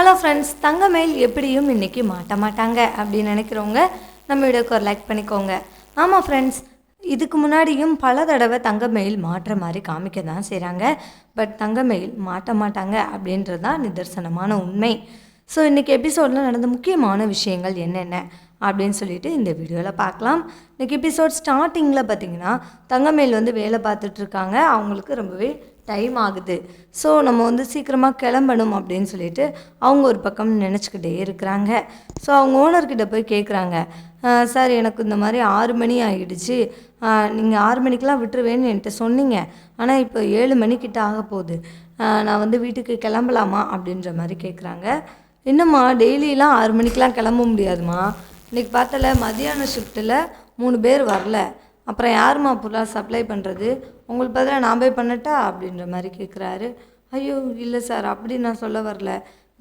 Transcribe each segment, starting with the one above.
Hello friends Thangamayil எப்படியும் இன்றைக்கி மாட்ட மாட்டாங்க அப்படின்னு நினைக்கிறவங்க நம்ம வீடியோக்கு ஒரு லைக் பண்ணிக்கோங்க. ஆமாம் ஃப்ரெண்ட்ஸ் இதுக்கு முன்னாடியும் பல தடவை தங்கமயில் மாற்ற மாதிரி காமிக்க தான் செய்கிறாங்க பட் தங்கமயில் மாட்ட மாட்டாங்க அப்படின்றது தான் நிதர்சனமான உண்மை. ஸோ இன்றைக்கி எபிசோடில் நடந்த முக்கியமான விஷயங்கள் என்னென்ன அப்படின்னு சொல்லிட்டு இந்த வீடியோவில் பார்க்கலாம். இன்றைக்கி எபிசோட் ஸ்டார்டிங்கில் பார்த்தீங்கன்னா தங்கமேல் வந்து வேலை பார்த்துட்ருக்காங்க அவங்களுக்கு ரொம்பவே டைம் ஆகுது. ஸோ நம்ம வந்து சீக்கிரமாக கிளம்பணும் அப்படின்னு சொல்லிட்டு அவங்க ஒரு பக்கம் நினச்சிக்கிட்டே இருக்கிறாங்க. ஸோ அவங்க ஓனர்கிட்ட போய் கேட்குறாங்க சார் எனக்கு இந்த மாதிரி ஆறு மணி ஆகிடுச்சு நீங்கள் ஆறு மணிக்கெலாம் விட்டுருவேன்னு என்கிட்ட சொன்னீங்க. ஆனால் இப்போ ஏழு மணிக்கிட்ட ஆக போகுது. நான் வந்து வீட்டுக்கு கிளம்பலாமா? அப்படின்ற மாதிரி கேட்குறாங்க என்னம்மா டெய்லியெலாம் ஆறு மணிக்கெலாம் கிளம்ப முடியாதுமா இன்றைக்கி பார்த்தல மதியான ஷிஃப்ட்டில் மூணு பேர் வரல. அப்புறம் யாரும்மா புல்லாக சப்ளை பண்ணுறது உங்களுக்கு பதிலாக நான் போய் பண்ணட்டா? அப்படின்ற மாதிரி கேட்குறாரு ஐயோ இல்லை சார் அப்படி நான் சொல்ல வரல.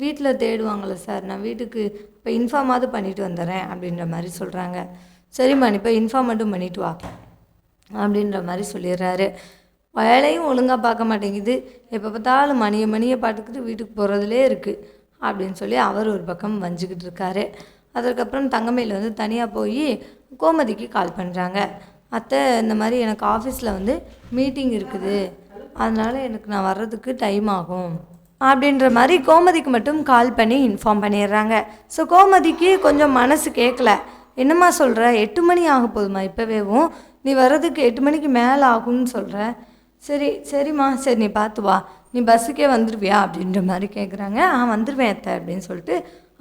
வீட்டில் தேடுவாங்கள்ல சார் நான் வீட்டுக்கு இப்போ இன்ஃபார்மாவது பண்ணிட்டு வந்துடுறேன் அப்படின்ற மாதிரி சொல்கிறாங்க சரிம்மா நீ இப்போ இன்ஃபார்ம் மட்டும் பண்ணிட்டு வா அப்படின்ற மாதிரி சொல்லிடுறாரு. வேலையும் ஒழுங்காக பார்க்க மாட்டேங்குது. எப்போ பார்த்தாலும் மணியை மணியை பார்த்துக்கிட்டு வீட்டுக்கு போகிறதுலே இருக்குது அப்படின்னு சொல்லி அவர் ஒரு பக்கம் வஞ்சிக்கிட்டு இருக்காரு. அதற்கப்புறம் தங்கமையில் வந்து தனியாக போய் கோமதிக்கு கால் பண்ணுறாங்க அத்தை இந்த மாதிரி எனக்கு ஆஃபீஸில் வந்து மீட்டிங் இருக்குது. அதனால் எனக்கு நான் வர்றதுக்கு டைம் ஆகும். அப்படின்ற மாதிரி கோமதிக்கு மட்டும் கால் பண்ணி இன்ஃபார்ம் பண்ணிடுறாங்க. ஸோ கோமதிக்கு கொஞ்சம் மனசு கேட்கல என்னம்மா சொல்கிற எட்டு மணி ஆக போதுமா இப்போவேவும் நீ வர்றதுக்கு எட்டு மணிக்கு மேலே ஆகும்னு சொல்கிற சரி சரிம்மா சரி நீ பார்த்து வா. நீ பஸ்ஸுக்கே வந்துடுவியா அப்படின்ற மாதிரி கேட்குறாங்க ஆ வந்துடுவேன் அத்தை அப்படின்னு சொல்லிட்டு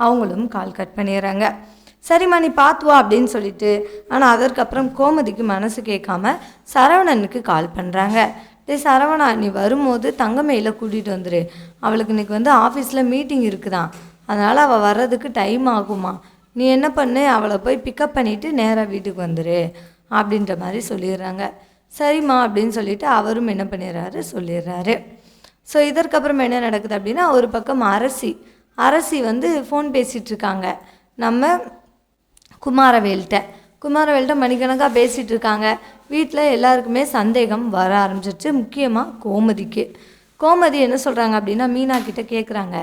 அவங்களும் கால் கட் பண்ணிடுறாங்க. சரிம்மா நீ பார்த்துவா அப்படின்னு சொல்லிட்டு ஆனால் அதற்கப்புறம் கோமதிக்கு மனசு கேட்காம சரவணனுக்கு கால் பண்ணுறாங்க டேய் சரவணா நீ வரும்போது தங்கமையில் கூட்டிகிட்டு வந்துடு அவளுக்கு இன்னைக்கு வந்து ஆஃபீஸில் மீட்டிங் இருக்குதான். அதனால் அவள் வர்றதுக்கு டைம் ஆகுமா. நீ என்ன பண்ணு? அவளை போய் பிக்கப் பண்ணிவிட்டு நேராக வீட்டுக்கு வந்துடு அப்படின்ற மாதிரி சொல்லிடுறாங்க. சரிம்மா அப்படின்னு சொல்லிட்டு அவரும் என்ன பண்ணிடுறாரு? சொல்லிடுறாரு. ஸோ இதற்கப்புறம் என்ன நடக்குது அப்படின்னா ஒரு பக்கம் அரசி அரசி வந்து ஃபோன் பேசிகிட்ருக்காங்க நம்ம குமாரவேல்கிட்ட குமாரவேல்கிட்ட மணிக்கணக்காக பேசிகிட்டு இருக்காங்க வீட்டில் எல்லாருக்குமே சந்தேகம் வர ஆரம்பிச்சிருச்சு. முக்கியமாக கோமதிக்கு. கோமதி என்ன சொல்கிறாங்க அப்படின்னா மீனா கிட்டே கேட்குறாங்க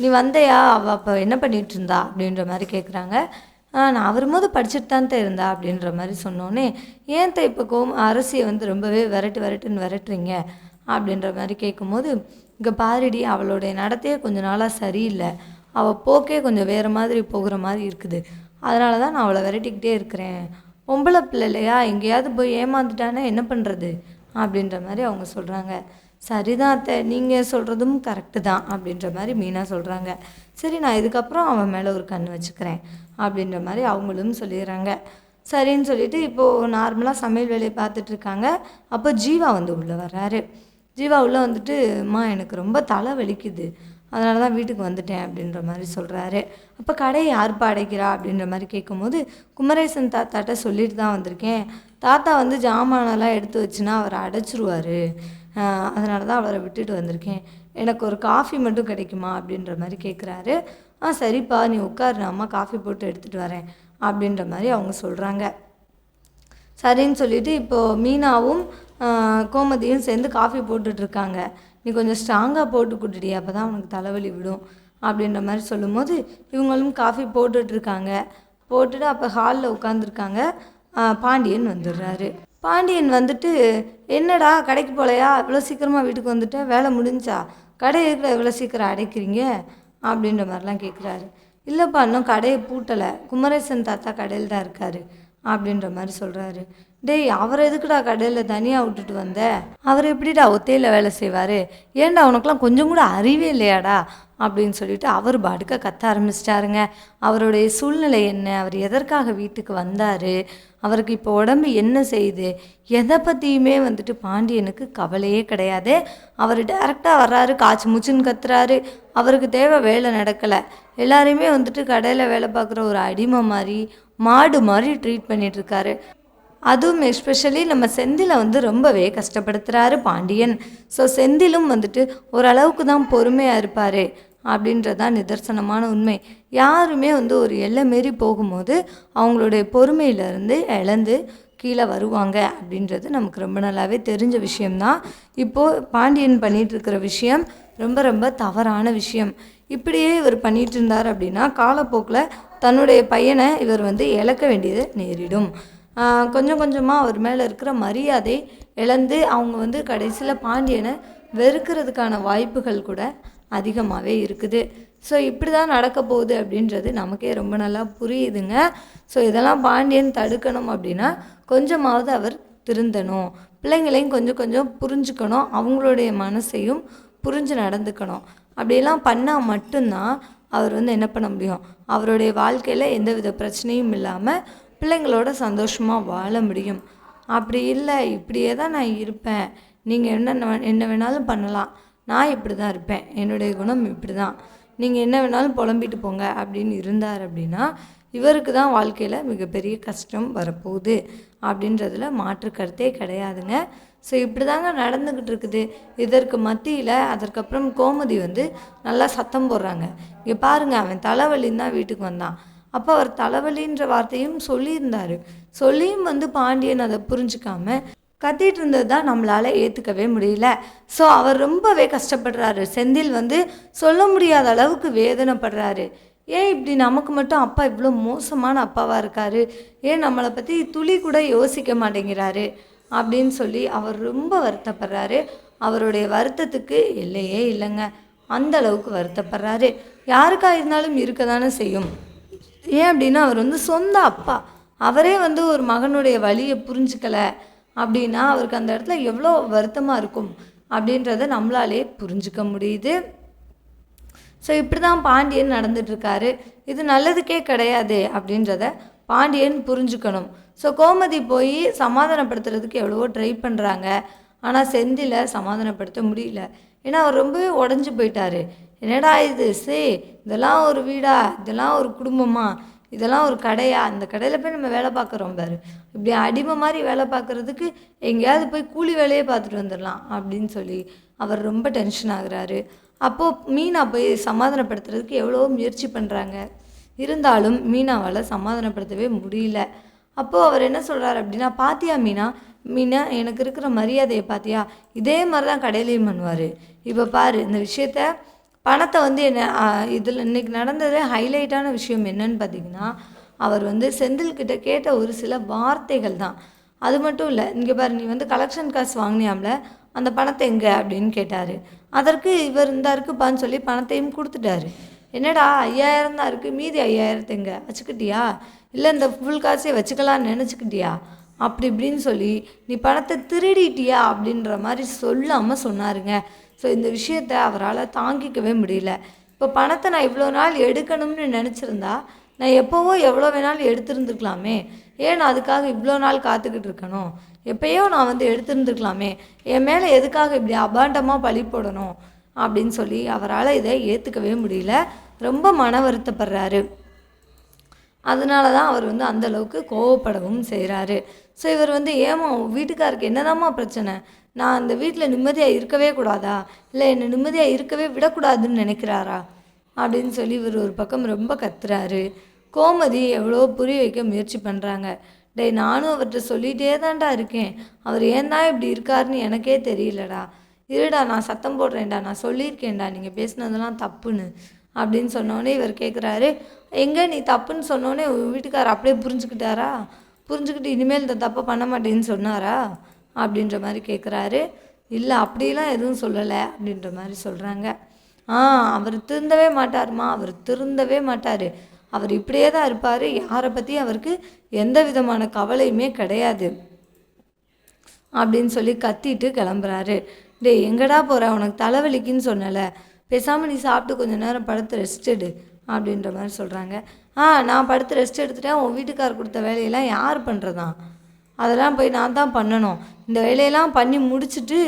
நீ வந்தையா? அவள் அப்போ என்ன பண்ணிகிட்டு இருந்தா அப்படின்ற மாதிரி கேட்குறாங்க நான் வரும்போது படிச்சுட்டு தான் இருந்தா அப்படின்ற மாதிரி சொன்னோன்னே ஏன் இப்போ கோம் அரசியை வந்து ரொம்பவே விரட்டு விரட்டுன்னு விரட்டுறீங்க? அப்படின்ற மாதிரி கேட்கும்போது இங்கே பாரிடி அவளுடைய நடத்தையே கொஞ்ச நாளாக சரியில்லை. அவள் போக்கே கொஞ்சம் வேறு மாதிரி போகிற மாதிரி இருக்குது. அதனால தான் நான் அவளை விரட்டிக்கிட்டே இருக்கிறேன். பொம்பளை பிள்ளை இல்லையா? எங்கேயாவது போய் ஏமாந்துட்டானா என்ன பண்ணுறது அப்படின்ற மாதிரி அவங்க சொல்கிறாங்க சரிதான் அத்தை நீங்கள் சொல்கிறதும் கரெக்டு தான் அப்படின்ற மாதிரி மீனா சொல்கிறாங்க சரி நான் இதுக்கப்புறம் அவன் மேலே ஒரு கண் வச்சுக்கிறேன் அப்படின்ற மாதிரி அவங்களும் சொல்லிடுறாங்க. சரின்னு சொல்லிட்டு இப்போது நார்மலாக சமையல் வேலையை பார்த்துட்ருக்காங்க அப்போ ஜீவா வந்து உள்ளே வர்றாரு. ஜீவா உள்ளே வந்துட்டு அம்மா எனக்கு ரொம்ப தலை வலிக்குது. அதனால தான் வீட்டுக்கு வந்துட்டேன் அப்படின்ற மாதிரி சொல்கிறாரு அப்போ கடையை யார்ப்பா அடைக்கிறா அப்படின்ற மாதிரி கேட்கும்போது குமரேசன் தாத்தாட்ட சொல்லிட்டு தான் வந்திருக்கேன். தாத்தா வந்து ஜாமானெல்லாம் எடுத்து வச்சுன்னா அவரை அடைச்சிருவாரு. அதனால தான் அவரை விட்டுட்டு வந்திருக்கேன். எனக்கு ஒரு காஃபி மட்டும் கிடைக்குமா அப்படின்ற மாதிரி கேட்குறாரு ஆ சரிப்பா நீ உட்காரு நான் அம்மா காஃபி போட்டு எடுத்துகிட்டு வரேன் அப்படின்ற மாதிரி அவங்க சொல்கிறாங்க சரின்னு சொல்லிட்டு இப்போது மீனாவும் கோமதியும் சேர்ந்து காஃபி போட்டுட்ருக்காங்க நீ கொஞ்சம் ஸ்ட்ராங்காக போட்டு கொடுத்துடி அப்போ தான் உனக்கு தலைவலி விடும் அப்படின்ற மாதிரி சொல்லும்போது இவங்களும் காஃபி போட்டுட்ருக்காங்க. போட்டுட்டு அப்போ ஹாலில் உட்காந்துருக்காங்க பாண்டியன் வந்துடுறாரு. பாண்டியன் வந்துட்டு என்னடா கடைக்கு போகலையா இவ்வளோ சீக்கிரமாக வீட்டுக்கு வந்துட்ட? வேலை முடிஞ்சா? கடை இருக்கிற இவ்வளோ சீக்கிரம் அடைக்கிறீங்க? அப்படின்ற மாதிரிலாம் கேட்குறாரு இல்லைப்பா இன்னும் கடையை பூட்டலை. குமரேசன் தாத்தா கடையில் தான் இருக்காரு அப்படின்ற மாதிரி சொல்கிறாரு டேய் அவர் எதுக்குடா கடையில் தனியாக விட்டுட்டு வந்த? அவர் எப்படிடா ஒத்தையில் வேலை செய்வார்? ஏன்டா உனக்குலாம் கொஞ்சம் கூட அறிவே இல்லையாடா? அப்படின்னு சொல்லிட்டு அவர் பாடுக்க கத்த ஆரம்பிச்சிட்டாருங்க. அவருடைய சூழ்நிலை என்ன? அவர் எதற்காக வீட்டுக்கு வந்தார்? அவருக்கு இப்போ உடம்பு என்ன செய்யுது? எதை பற்றியுமே வந்துட்டு பாண்டியனுக்கு கவலையே கிடையாது. அவர் டேரெக்டாக வர்றாரு காய்ச்சி முச்சுன்னு கத்துறாரு. அவருக்கு தேவை வேலை நடக்கலை. எல்லாரையுமே வந்துட்டு கடையில் வேலை பார்க்குற ஒரு அடிமை மாதிரி மாடு மாதிரி ட்ரீட் பண்ணிகிட்ருக்காரு அதுவும் எஸ்பெஷலி நம்ம செந்திலை வந்து ரொம்பவே கஷ்டப்படுத்துகிறாரு பாண்டியன். ஸோ செந்திலும் வந்துட்டு ஓரளவுக்கு தான் பொறுமையாக இருப்பார் அப்படின்றதான் நிதர்சனமான உண்மை. யாருமே வந்து ஒரு எல்லை மீறி போகும்போது அவங்களுடைய பொறுமையிலேருந்து இழந்து கீழே வருவாங்க அப்படின்றது நமக்கு ரொம்ப நல்லாவே தெரிஞ்ச விஷயம்தான். இப்போது பாண்டியன் பண்ணிகிட்ருக்கிற விஷயம் ரொம்ப ரொம்ப தவறான விஷயம். இப்படியே இவர் பண்ணிகிட்டு இருந்தார் அப்படின்னா காலப்போக்கில் தன்னுடைய பையனை இவர் வந்து இழக்க வேண்டியது நேரிடும். கொஞ்சம் கொஞ்சமாக அவர் மேலே இருக்கிற மரியாதை இழந்து அவங்க வந்து கடைசியில் பாண்டியனை வெறுக்கிறதுக்கான வாய்ப்புகள் கூட அதிகமாகவே இருக்குது. ஸோ இப்படி தான் நடக்க போகுது அப்படின்றது நமக்கே ரொம்ப நல்லா புரியுதுங்க. ஸோ இதெல்லாம் பாண்டியன் தடுக்கணும் அப்படின்னா கொஞ்சமாவது அவர் திருந்தணும். பிள்ளைங்களையும் கொஞ்சம் கொஞ்சம் புரிஞ்சுக்கணும். அவங்களுடைய மனசையும் புரிஞ்சு நடந்துக்கணும். அப்படியெல்லாம் பண்ணால் மட்டும்தான் அவர் வந்து என்ன பண்ண முடியும்? அவருடைய வாழ்க்கையில் எந்தவித பிரச்சனையும் இல்லாமல் பிள்ளைங்களோட சந்தோஷமாக வாழ முடியும். அப்படி இல்லை இப்படியே தான் நான் இருப்பேன். நீங்கள் என்ன என்ன வேணாலும் பண்ணலாம். நான் இப்படி தான் இருப்பேன். என்னுடைய குணம் இப்படி தான் நீங்கள் என்ன வேணாலும் புலம்பிட்டு போங்க அப்படின்னு இருந்தார் அப்படின்னா இவருக்கு தான் வாழ்க்கையில் மிகப்பெரிய கஷ்டம் வரப்போகுது. அப்படின்றதுல மாற்று கருத்தே கிடையாதுங்க. ஸோ இப்படி தாங்க நடந்துக்கிட்டு இருக்குது. இதற்கு மத்தியில் அதற்கப்புறம் கோமதி வந்து நல்லா சத்தம் போடுறாங்க. இங்கே பாருங்க அவன் தலைவலின்னு தான் வீட்டுக்கு வந்தான். அப்போ அவர் தலைவலின்ற வார்த்தையும் சொல்லியிருந்தாரு. சொல்லியும் வந்து பாண்டியன் அதை புரிஞ்சுக்காம கத்திட்டு இருந்தது தான் நம்மளால் ஏற்றுக்கவே முடியல. ஸோ அவர் ரொம்பவே கஷ்டப்படுறாரு. செந்தில் வந்து சொல்ல முடியாத அளவுக்கு வேதனைப்படுறாரு. ஏன் இப்படி நமக்கு மட்டும் அப்பா இவ்வளோ மோசமான அப்பாவாக இருக்காரு? ஏன் நம்மளை பற்றி துளி கூட யோசிக்க மாட்டேங்கிறாரு? அப்படின்னு சொல்லி அவர் ரொம்ப வருத்தப்படுறாரு. அவருடைய வருத்தத்துக்கு இல்லையே இல்லைங்க. அந்த அளவுக்கு வருத்தப்படுறாரு. யாருக்காக இருந்தாலும் இருக்க தானே செய்யும். ஏன் அப்படின்னா அவர் வந்து சொந்த அப்பா. அவரே வந்து ஒரு மகனுடைய வழியை புரிஞ்சுக்கலை அப்படின்னா அவருக்கு அந்த இடத்துல எவ்வளோ வருத்தமாக இருக்கும் அப்படின்றத நம்மளாலே புரிஞ்சுக்க முடியுது. ஸோ இப்படி தான் பாண்டியன் நடந்துட்டுருக்காரு. இது நல்லதுக்கே கிடையாது அப்படின்றத பாண்டியன் புரிஞ்சுக்கணும். ஸோ கோமதி போய் சமாதானப்படுத்துறதுக்கு எவ்வளவோ ட்ரை பண்ணுறாங்க ஆனால் செந்தில சமாதானப்படுத்த முடியல. ஏன்னா அவர் ரொம்பவே உடஞ்சி போயிட்டாரு. என்னடா இது சே இதெல்லாம் ஒரு வீடா இதெல்லாம் ஒரு குடும்பமா இதெல்லாம் ஒரு கடையா? இந்த கடையில் போய் நம்ம வேலை பார்க்குறோம் பாரு. இப்படி அடிமை மாதிரி வேலை பார்க்குறதுக்கு எங்கேயாவது போய் கூலி வேலையே பார்த்துட்டு வந்துடலாம் அப்படின்னு சொல்லி அவர் ரொம்ப டென்ஷன் ஆகுறாரு. அப்போது மீனா போய் சமாதானப்படுத்துறதுக்கு எவ்வளோ முயற்சி பண்ணுறாங்க இருந்தாலும் மீனாவால் சமாதானப்படுத்தவே முடியல. அப்போது அவர் என்ன சொல்கிறார் அப்படின்னா பாத்தியா மீனா? மீனா எனக்கு இருக்கிற மரியாதையை பார்த்தியா இதே மாதிரி தான் கடையிலையும் பண்ணுவார். இப்போ பாரு இந்த விஷயத்த பணத்தை வந்து என்ன இதில் இன்றைக்கி நடந்ததே ஹைலைட்டான விஷயம் என்னன்னு பார்த்தீங்கன்னா அவர் வந்து செந்தில்கிட்ட கேட்ட ஒரு சில வார்த்தைகள் தான். அது மட்டும் இல்லை இங்கே பாரு நீ வந்து கலெக்ஷன் காசு வாங்கினியாம்ல அந்த பணத்தை எங்கே அப்படின்னு கேட்டார். அதற்கு இவர் இருந்தா இருக்குப்பான்னு சொல்லி பணத்தையும் கொடுத்துட்டாரு. என்னடா ஐயாயிரம் தான் இருக்குது மீதி ஐயாயிரத்து எங்கே? வச்சுக்கிட்டியா? இல்லை இந்த ஃபுல் காசே வச்சுக்கலான்னு நினச்சிக்கிட்டியா? அப்படி இப்படின்னு சொல்லி நீ பணத்தை திருடிட்டியா அப்படின்ற மாதிரி சொல்லாமல் சொன்னாருங்க. ஸோ இந்த விஷயத்த அவரால் தாங்கிக்கவே முடியல. இப்போ பணத்தை நான் இவ்வளோ நாள் எடுக்கணும்னு நினச்சிருந்தா நான் எப்போவோ எவ்வளோ வேணாலும் எடுத்திருந்துருக்கலாமே. ஏன் நான் அதுக்காக இவ்வளோ நாள் காத்துக்கிட்டு இருக்கணும்? எப்பயோ நான் வந்து எடுத்திருந்துருக்கலாமே. என் மேலே எதுக்காக இப்படி அபாண்டமாக பழி போடணும்? அப்படின்னு சொல்லி அவரால் இதை ஏற்றுக்கவே முடியல. ரொம்ப மன வருத்தப்படுறாரு. அதனால தான் அவர் வந்து அந்தளவுக்கு கோவப்படவும் செய்கிறாரு ஸோ இவர் வந்து ஏமா உன் வீட்டுக்காருக்கு என்னதாம்மா பிரச்சனை? நான் அந்த வீட்டில் நிம்மதியாக இருக்கவே கூடாதா? இல்லை என்னை நிம்மதியாக இருக்கவே விடக்கூடாதுன்னு நினைக்கிறாரா? அப்படின்னு சொல்லி இவர் ஒரு பக்கம் ரொம்ப கத்துறாரு. கோமதி எவ்வளோ புரிய வைக்க முயற்சி பண்ணுறாங்க டேய் நானும் அவர்கிட்ட சொல்லிகிட்டே தான்டா இருக்கேன். அவர் ஏன் தான் இப்படி இருக்காருன்னு எனக்கே தெரியலடா. இருடா நான் சத்தம் போடுறேன்டா நான் சொல்லியிருக்கேன்டா நீங்கள் பேசுனதெல்லாம் தப்புன்னு அப்படின்னு சொன்னோடனே இவர் கேட்குறாரு எங்கே நீ தப்புன்னு சொன்னோடனே உன் வீட்டுக்காரர் அப்படியே புரிஞ்சுக்கிட்டாரா? புரிஞ்சுக்கிட்டு இனிமேல் இந்த தப்பை பண்ண மாட்டேன்னு சொன்னாரா? அப்படின்ற மாதிரி கேட்குறாரு இல்லை அப்படிலாம் எதுவும் சொல்லலை அப்படின்ற மாதிரி சொல்கிறாங்க ஆ அவர் திருந்தவே மாட்டாருமா? அவர் திருந்தவே மாட்டார். அவர் இப்படியே தான் இருப்பார். யாரை பற்றி அவருக்கு எந்த விதமான கவலையுமே கிடையாது. அப்படின்னு சொல்லி கத்திட்டு கிளம்புறாரு. டேய் எங்கடா போகிற உனக்கு தலைவலிக்குன்னு சொன்னல. பேசாமல் நீ சாப்பிட்டு கொஞ்ச நேரம் படுத்து ரெஸ்ட் எடு அப்படின்ற மாதிரி சொல்கிறாங்க ஆ நான் படுத்து ரெஸ்ட் எடுத்துட்டேன். உன் வீட்டுக்கார் கொடுத்த வேலையெல்லாம் யார் பண்ணுறதான் அதெல்லாம் போய் நான் தான் பண்ணணும். இந்த வேலையெல்லாம் பண்ணி முடிச்சுட்டு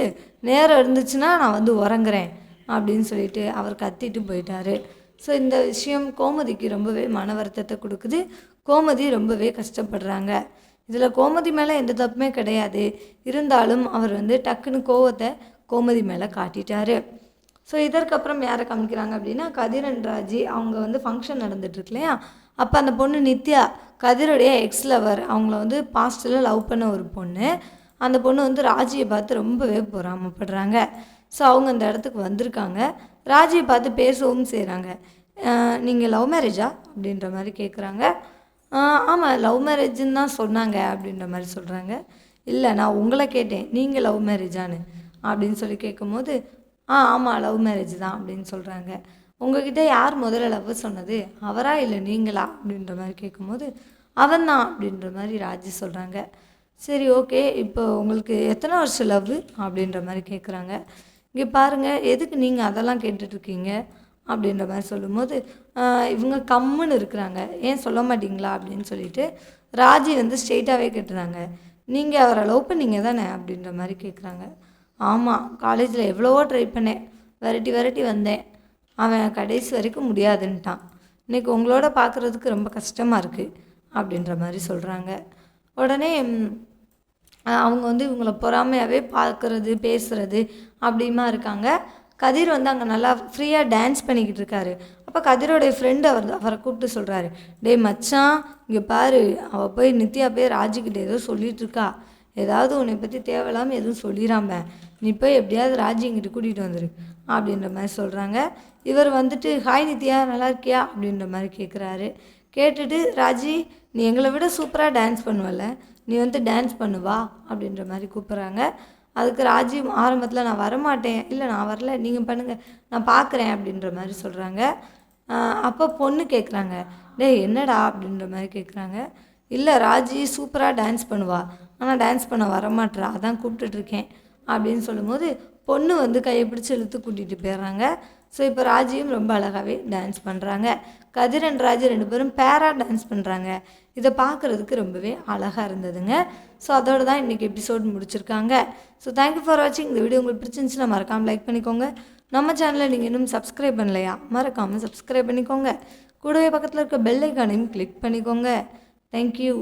நேரம் இருந்துச்சுன்னா நான் வந்து உறங்குறேன் அப்படின்னு சொல்லிட்டு அவர் கத்திட்டு போயிட்டாரு. ஸோ இந்த விஷயம் கோமதிக்கு ரொம்பவே மன வருத்தத்தை கொடுக்குது. கோமதி ரொம்பவே கஷ்டப்படுறாங்க. இதில் கோமதி மேலே எந்த தப்புமே கிடையாது. இருந்தாலும் அவர் வந்து டக்குன்னு கோவத்தை கோமதி மேலே காட்டிட்டாரு. ஸோ இதற்கப்புறம் யாரை காமிக்கிறாங்க அப்படின்னா கதிரன் ராஜி அவங்க வந்து ஃபங்க்ஷன் நடந்துட்டுருக்கு இல்லையா? அப்போ அந்த பொண்ணு நித்யா கதிரோடைய எக்ஸ் லவர் அவங்கள வந்து பாஸ்டில் லவ் பண்ண ஒரு பொண்ணு. அந்த பொண்ணு வந்து ராஜியை பார்த்து ரொம்பவே பொறாமப்படுறாங்க. ஸோ அவங்க அந்த இடத்துக்கு வந்திருக்காங்க. ராஜியை பார்த்து பேசவும் செய்கிறாங்க நீங்கள் லவ் மேரேஜா அப்படின்ற மாதிரி கேட்குறாங்க ஆமாம் லவ் மேரேஜுன்னு தான் சொன்னாங்க அப்படின்ற மாதிரி சொல்கிறாங்க இல்லை நான் உங்களை கேட்டேன். நீங்கள் லவ் மேரேஜான்னு அப்படின்னு சொல்லி கேட்கும்போது ஆ ஆமாம் லவ் மேரேஜ் தான் அப்படின்னு சொல்கிறாங்க உங்ககிட்ட யார் முதல்ல லவ் சொன்னது? அவரா இல்லை நீங்களா? அப்படின்ற மாதிரி கேட்கும்போது அவன் தான் அப்படின்ற மாதிரி ராஜி சொல்கிறாங்க சரி ஓகே இப்போ உங்களுக்கு எத்தனை வருஷம் லவ் அப்படின்ற மாதிரி கேட்குறாங்க இங்கே பாருங்கள் எதுக்கு நீங்கள் அதெல்லாம் கேட்டுட்ருக்கீங்க? அப்படின்ற மாதிரி சொல்லும்போது இவங்க கம்முன்னு இருக்கிறாங்க. ஏன் சொல்ல மாட்டீங்களா? அப்படின்னு சொல்லிட்டு ராஜி வந்து ஸ்ட்ரெயிட்டாகவே கேட்டுறாங்க. நீங்கள் அவரை லவ் பண்ணீங்க தானே? அப்படின்ற மாதிரி கேட்குறாங்க ஆமாம் காலேஜில் எவ்வளவோ ட்ரை பண்ணேன். விரட்டி விரட்டி வந்தேன். அவன் கடைசி வரைக்கும் முடியாதுன்ட்டான். இன்னைக்கு உங்களோட பார்க்குறதுக்கு ரொம்ப கஷ்டமாக இருக்குது அப்படின்ற மாதிரி சொல்கிறாங்க உடனே அவங்க வந்து இவங்கள பொறாமையாகவே பார்க்குறது பேசுகிறது அப்படிமா இருக்காங்க. கதிர் வந்து அங்கே நல்லா ஃப்ரீயாக டான்ஸ் பண்ணிக்கிட்டு இருக்காரு. அப்போ கதிரோடைய ஃப்ரெண்டு அவர் அவரை கூப்பிட்டு சொல்கிறாரு டேய் மச்சான் இங்கே பாரு அவள் போய் நித்யா போய் ராஜிக்கிட்ட ஏதோ சொல்லிட்டு இருக்கா. ஏதாவது உன்னை பற்றி தேவையில்லாமல் எதுவும் சொல்லிடாம நீ போய் எப்படியாவது ராஜி இங்கிட்டு கூட்டிகிட்டு வந்துரு. அப்படின்ற மாதிரி சொல்கிறாங்க இவர் வந்துட்டு ஹாய் நித்யா நல்லா இருக்கியா? அப்படின்ற மாதிரி கேட்குறாரு கேட்டுட்டு ராஜி நீ எங்களை விட சூப்பராக டான்ஸ் பண்ணுவல்ல. நீ வந்து டான்ஸ் பண்ணுவா அப்படின்ற மாதிரி கூப்பிட்றாங்க. அதுக்கு ராஜி ஆரம்பத்தில் நான் வரமாட்டேன். இல்லை நான் வரல. நீங்கள் பண்ணுங்கள் நான் பார்க்குறேன் அப்படின்ற மாதிரி சொல்கிறாங்க அப்போ பொண்ணு கேட்குறாங்க டேய் என்னடா? அப்படின்ற மாதிரி கேட்குறாங்க இல்லை ராஜி சூப்பராக டான்ஸ் பண்ணுவா. ஆனால் டான்ஸ் பண்ண வரமாட்றா. அதான் கூப்பிட்டுட்ருக்கேன் அப்படின்னு சொல்லும்போது பொண்ணு வந்து கையை பிடிச்சி இழுத்து கூட்டிகிட்டு போயிடுறாங்க. ஸோ இப்போ ராஜியும் ரொம்ப அழகாகவே டான்ஸ் பண்ணுறாங்க கதிர் அண்ட் ராஜி ரெண்டு பேரும் பேராக டான்ஸ் பண்ணுறாங்க இதை பார்க்குறதுக்கு ரொம்பவே அழகாக இருந்ததுங்க. ஸோ அதோட தான் இன்றைக்கி எபிசோட் முடிச்சிருக்காங்க. ஸோ தேங்க்யூ ஃபார் வாட்சிங் இந்த வீடியோ உங்களுக்கு பிடிச்சிருந்துச்சுன்னா மறக்காமல் லைக் பண்ணிக்கோங்க. நம்ம சேனலை நீங்கள் இன்னும் சப்ஸ்கிரைப் பண்ணலையா? மறக்காமல் சப்ஸ்கிரைப் பண்ணிக்கோங்க. கூடவே பக்கத்தில் இருக்க பெல் ஐக்கானையும் கிளிக் பண்ணிக்கோங்க. தேங்க்யூ